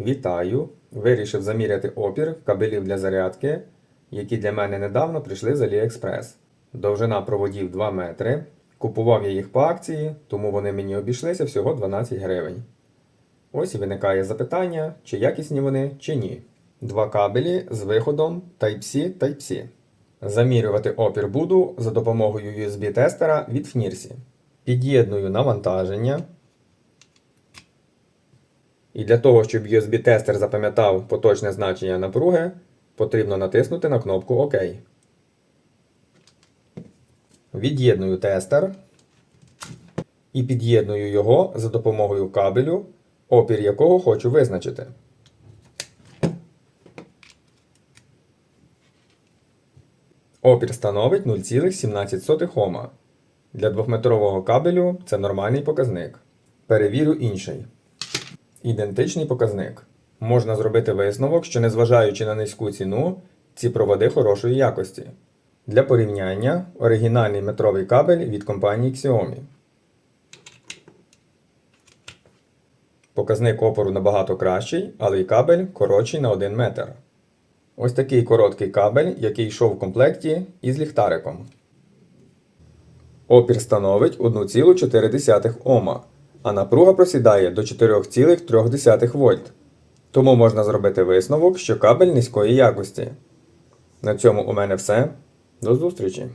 Вітаю! Вирішив заміряти опір кабелів для зарядки, які для мене недавно прийшли з AliExpress. Довжина проводів 2 метри. Купував я їх по акції, тому вони мені обійшлися всього 12 гривень. Ось і виникає запитання, чи якісні вони, чи ні. Два кабелі з виходом Type-C Type-C. Замірювати опір буду за допомогою USB-тестера від FNIRSI. Під'єдную навантаження. І для того, щоб USB-тестер запам'ятав поточне значення напруги, потрібно натиснути на кнопку ОК. Від'єдную тестер і під'єдную його за допомогою кабелю, опір якого хочу визначити. Опір становить 0,17 Ома. Для двохметрового кабелю це нормальний показник. Перевірю інший. Ідентичний показник. Можна зробити висновок, що незважаючи на низьку ціну, ці проводи хорошої якості. Для порівняння оригінальний метровий кабель від компанії Xiaomi. Показник опору набагато кращий, але й кабель коротший на 1 метр. Ось такий короткий кабель, який йшов в комплекті із ліхтариком. Опір становить 1,4 Ома, а напруга просідає до 4,3 вольт. Тому можна зробити висновок, що кабель низької якості. На цьому у мене все. До зустрічі!